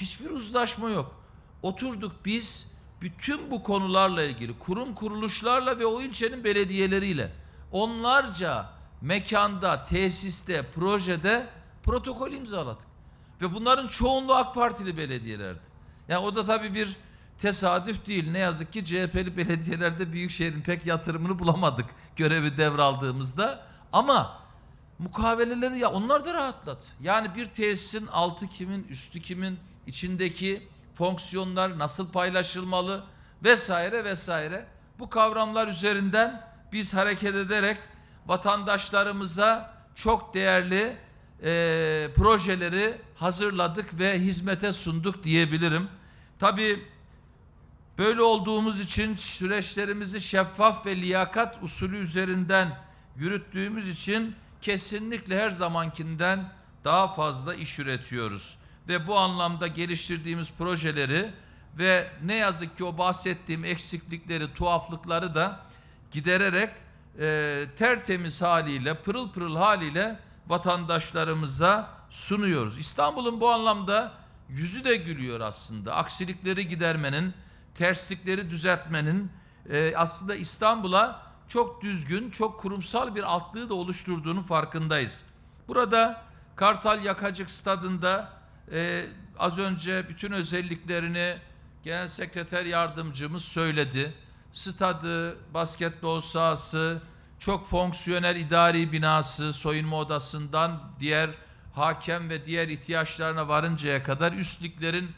Hiçbir uzlaşma yok. Oturduk biz bütün bu konularla ilgili kurum kuruluşlarla ve o ilçenin belediyeleriyle onlarca mekanda, tesiste, projede protokol imzaladık. Ve bunların çoğunluğu AK Partili belediyelerdi. Yani o da tabii bir tesadüf değil. Ne yazık ki CHP'li belediyelerde Büyükşehir'in pek yatırımını bulamadık görevi devraldığımızda. Ama mukaveleleri ya onlar da rahatladı. Yani bir tesisin altı kimin, üstü kimin, içindeki fonksiyonlar nasıl paylaşılmalı vesaire vesaire. Bu kavramlar üzerinden biz hareket ederek vatandaşlarımıza çok değerli e, projeleri hazırladık ve hizmete sunduk diyebilirim. Tabii Böyle olduğumuz için süreçlerimizi şeffaf ve liyakat usulü üzerinden yürüttüğümüz için kesinlikle her zamankinden daha fazla iş üretiyoruz. Ve bu anlamda geliştirdiğimiz projeleri ve ne yazık ki o bahsettiğim eksiklikleri, tuhaflıkları da gidererek e, tertemiz haliyle, pırıl pırıl haliyle vatandaşlarımıza sunuyoruz. İstanbul'un bu anlamda yüzü de gülüyor aslında. Aksilikleri gidermenin, terslikleri düzeltmenin e, aslında İstanbul'a çok düzgün, çok kurumsal bir altlığı da oluşturduğunu farkındayız. Burada Kartal Yakacık Stadında e, az önce bütün özelliklerini Genel Sekreter Yardımcımız söyledi. Stadı, basketbol sahası, çok fonksiyonel idari binası, soyunma odasından diğer hakem ve diğer ihtiyaçlarına varıncaya kadar üstlüklerin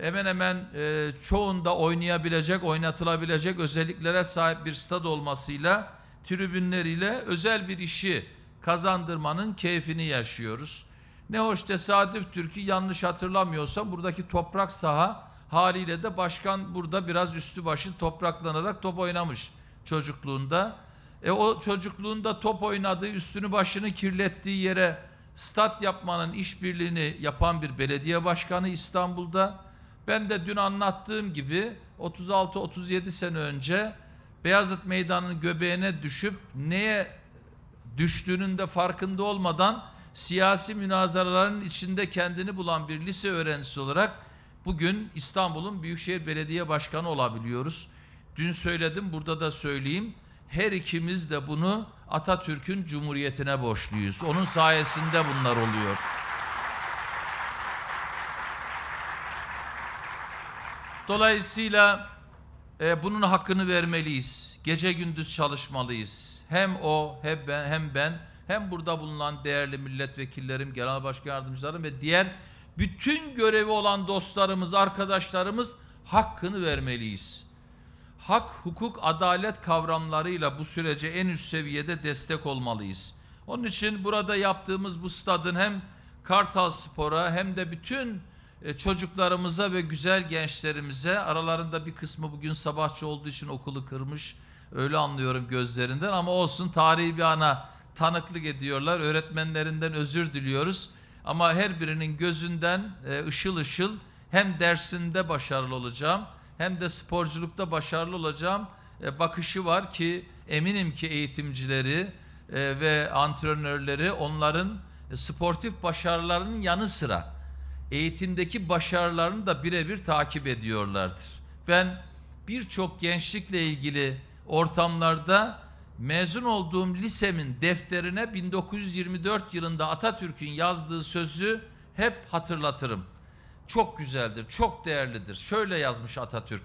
hemen hemen e, çoğunda oynayabilecek, oynatılabilecek özelliklere sahip bir stad olmasıyla tribünleriyle özel bir işi kazandırmanın keyfini yaşıyoruz. Ne hoş tesadüftür ki yanlış hatırlamıyorsam buradaki toprak saha haliyle de başkan burada biraz üstü başı topraklanarak top oynamış çocukluğunda. E o çocukluğunda top oynadığı, üstünü başını kirlettiği yere stat yapmanın işbirliğini yapan bir belediye başkanı İstanbul'da. Ben de dün anlattığım gibi 36-37 sene önce Beyazıt Meydanı'nın göbeğine düşüp neye düştüğünün de farkında olmadan siyasi münazaraların içinde kendini bulan bir lise öğrencisi olarak bugün İstanbul'un Büyükşehir Belediye Başkanı olabiliyoruz. Dün söyledim, burada da söyleyeyim. Her ikimiz de bunu Atatürk'ün Cumhuriyeti'ne borçluyuz. Onun sayesinde bunlar oluyor. Dolayısıyla e, bunun hakkını vermeliyiz. Gece gündüz çalışmalıyız. Hem o, hem ben, hem ben, hem burada bulunan değerli milletvekillerim, genel başkan yardımcılarım ve diğer bütün görevi olan dostlarımız, arkadaşlarımız hakkını vermeliyiz. Hak, hukuk, adalet kavramlarıyla bu sürece en üst seviyede destek olmalıyız. Onun için burada yaptığımız bu stadın hem Kartal Spor'a hem de bütün çocuklarımıza ve güzel gençlerimize aralarında bir kısmı bugün sabahçı olduğu için okulu kırmış öyle anlıyorum gözlerinden ama olsun tarihi bir ana tanıklık ediyorlar öğretmenlerinden özür diliyoruz. Ama her birinin gözünden e, ışıl ışıl hem dersinde başarılı olacağım hem de sporculukta başarılı olacağım e, bakışı var ki eminim ki eğitimcileri e, ve antrenörleri onların e, sportif başarılarının yanı sıra eğitimdeki başarılarını da birebir takip ediyorlardır. Ben birçok gençlikle ilgili ortamlarda mezun olduğum lisemin defterine 1924 yılında Atatürk'ün yazdığı sözü hep hatırlatırım. Çok güzeldir, çok değerlidir. Şöyle yazmış Atatürk.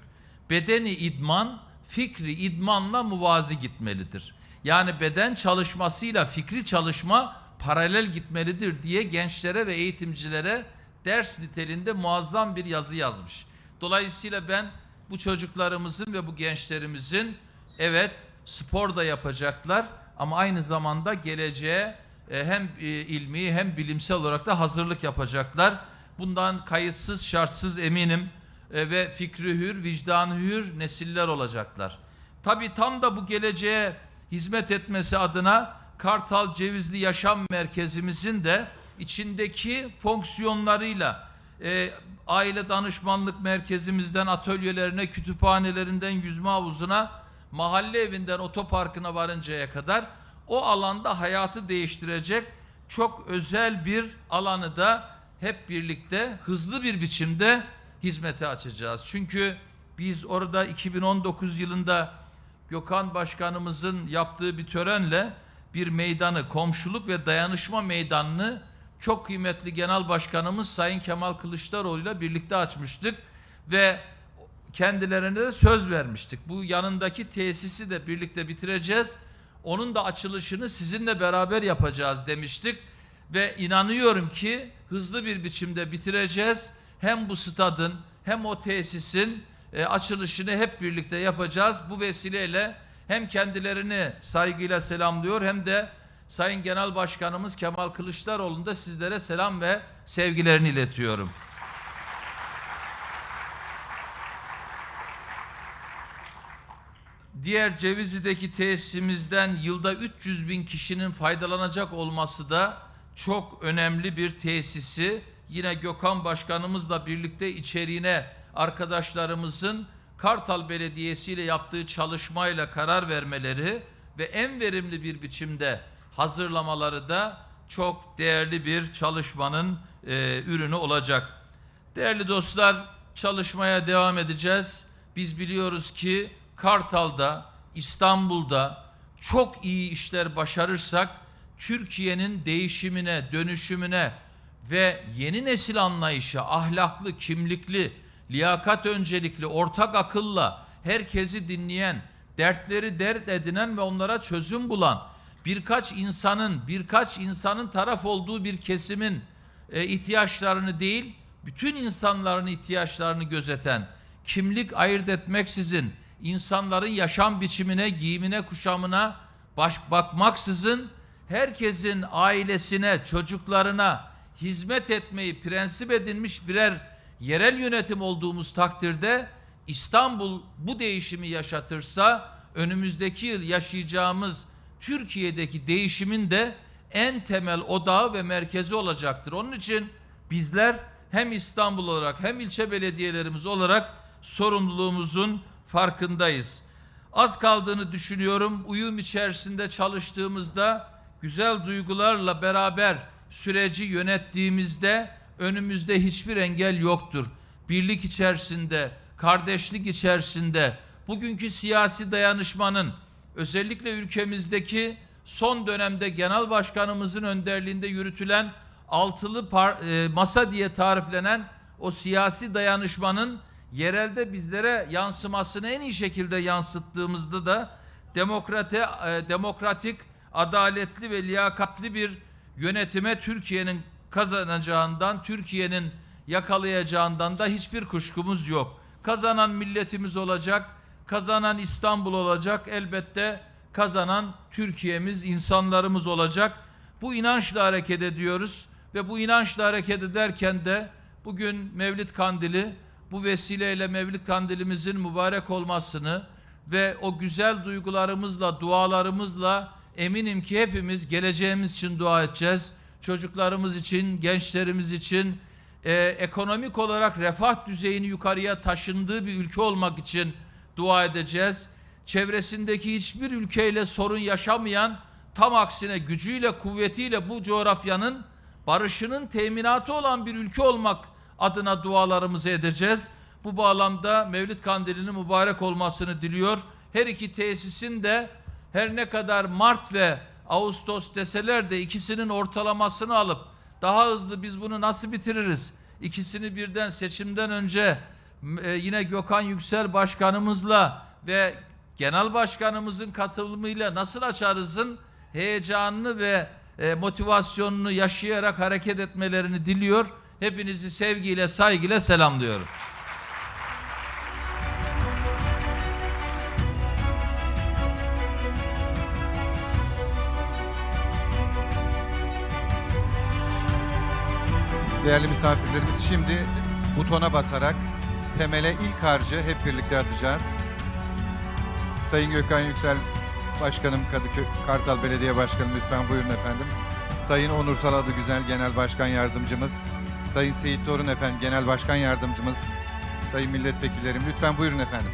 Bedeni idman, fikri idmanla muvazi gitmelidir. Yani beden çalışmasıyla fikri çalışma paralel gitmelidir diye gençlere ve eğitimcilere ders niteliğinde muazzam bir yazı yazmış. Dolayısıyla ben bu çocuklarımızın ve bu gençlerimizin evet spor da yapacaklar ama aynı zamanda geleceğe e, hem e, ilmi hem bilimsel olarak da hazırlık yapacaklar. Bundan kayıtsız şartsız eminim e, ve fikri hür, vicdanı hür nesiller olacaklar. Tabii tam da bu geleceğe hizmet etmesi adına Kartal Cevizli Yaşam Merkezimizin de içindeki fonksiyonlarıyla e, aile danışmanlık merkezimizden atölyelerine, kütüphanelerinden yüzme havuzuna, mahalle evinden otoparkına varıncaya kadar o alanda hayatı değiştirecek çok özel bir alanı da hep birlikte hızlı bir biçimde hizmete açacağız. Çünkü biz orada 2019 yılında Gökhan Başkanımızın yaptığı bir törenle bir meydanı, komşuluk ve dayanışma meydanını çok kıymetli Genel Başkanımız Sayın Kemal Kılıçdaroğlu ile birlikte açmıştık ve kendilerine de söz vermiştik. Bu yanındaki tesisi de birlikte bitireceğiz. Onun da açılışını sizinle beraber yapacağız demiştik ve inanıyorum ki hızlı bir biçimde bitireceğiz. Hem bu stadın hem o tesisin e, açılışını hep birlikte yapacağız. Bu vesileyle hem kendilerini saygıyla selamlıyor hem de Sayın Genel Başkanımız Kemal Kılıçdaroğlu'nun da sizlere selam ve sevgilerini iletiyorum. Diğer Cevizli'deki tesisimizden yılda 300 bin kişinin faydalanacak olması da çok önemli bir tesisi. Yine Gökhan Başkanımızla birlikte içeriğine arkadaşlarımızın Kartal Belediyesi ile yaptığı çalışmayla karar vermeleri ve en verimli bir biçimde hazırlamaları da çok değerli bir çalışmanın e, ürünü olacak. Değerli dostlar, çalışmaya devam edeceğiz. Biz biliyoruz ki Kartal'da, İstanbul'da çok iyi işler başarırsak Türkiye'nin değişimine, dönüşümüne ve yeni nesil anlayışı, ahlaklı, kimlikli, liyakat öncelikli, ortak akılla herkesi dinleyen, dertleri dert edinen ve onlara çözüm bulan birkaç insanın, birkaç insanın taraf olduğu bir kesimin e, ihtiyaçlarını değil, bütün insanların ihtiyaçlarını gözeten, kimlik ayırt etmeksizin, insanların yaşam biçimine, giyimine, kuşamına baş bakmaksızın herkesin ailesine, çocuklarına hizmet etmeyi prensip edinmiş birer yerel yönetim olduğumuz takdirde İstanbul bu değişimi yaşatırsa önümüzdeki yıl yaşayacağımız Türkiye'deki değişimin de en temel odağı ve merkezi olacaktır. Onun için bizler hem İstanbul olarak hem ilçe belediyelerimiz olarak sorumluluğumuzun farkındayız. Az kaldığını düşünüyorum. Uyum içerisinde çalıştığımızda güzel duygularla beraber süreci yönettiğimizde önümüzde hiçbir engel yoktur. Birlik içerisinde, kardeşlik içerisinde bugünkü siyasi dayanışmanın özellikle ülkemizdeki son dönemde genel başkanımızın önderliğinde yürütülen altılı par, e, masa diye tariflenen o siyasi dayanışmanın yerelde bizlere yansımasını en iyi şekilde yansıttığımızda da demokrate, e, demokratik, adaletli ve liyakatli bir yönetime Türkiye'nin kazanacağından, Türkiye'nin yakalayacağından da hiçbir kuşkumuz yok. Kazanan milletimiz olacak, kazanan İstanbul olacak, elbette kazanan Türkiye'miz, insanlarımız olacak. Bu inançla hareket ediyoruz ve bu inançla hareket ederken de bugün Mevlid Kandili, bu vesileyle Mevlid Kandilimizin mübarek olmasını ve o güzel duygularımızla, dualarımızla eminim ki hepimiz geleceğimiz için dua edeceğiz. Çocuklarımız için, gençlerimiz için, e, ekonomik olarak refah düzeyini yukarıya taşındığı bir ülke olmak için dua edeceğiz. Çevresindeki hiçbir ülkeyle sorun yaşamayan, tam aksine gücüyle, kuvvetiyle bu coğrafyanın barışının teminatı olan bir ülke olmak adına dualarımızı edeceğiz. Bu bağlamda Mevlid Kandili'nin mübarek olmasını diliyor. Her iki tesisin de her ne kadar Mart ve Ağustos deseler de ikisinin ortalamasını alıp daha hızlı biz bunu nasıl bitiririz? İkisini birden seçimden önce e, yine Gökhan Yüksel Başkanımızla ve Genel Başkanımızın katılımıyla nasıl açarızın heyecanını ve e, motivasyonunu yaşayarak hareket etmelerini diliyor. Hepinizi sevgiyle, saygıyla selamlıyorum. Değerli misafirlerimiz şimdi butona basarak temele ilk harcı hep birlikte atacağız. Sayın Gökhan Yüksel Başkanım Kadıköy Kartal Belediye Başkanı lütfen buyurun efendim. Sayın Onur Saladı Güzel Genel Başkan Yardımcımız, Sayın Seyit Torun efendim Genel Başkan Yardımcımız, Sayın Milletvekillerim lütfen buyurun efendim.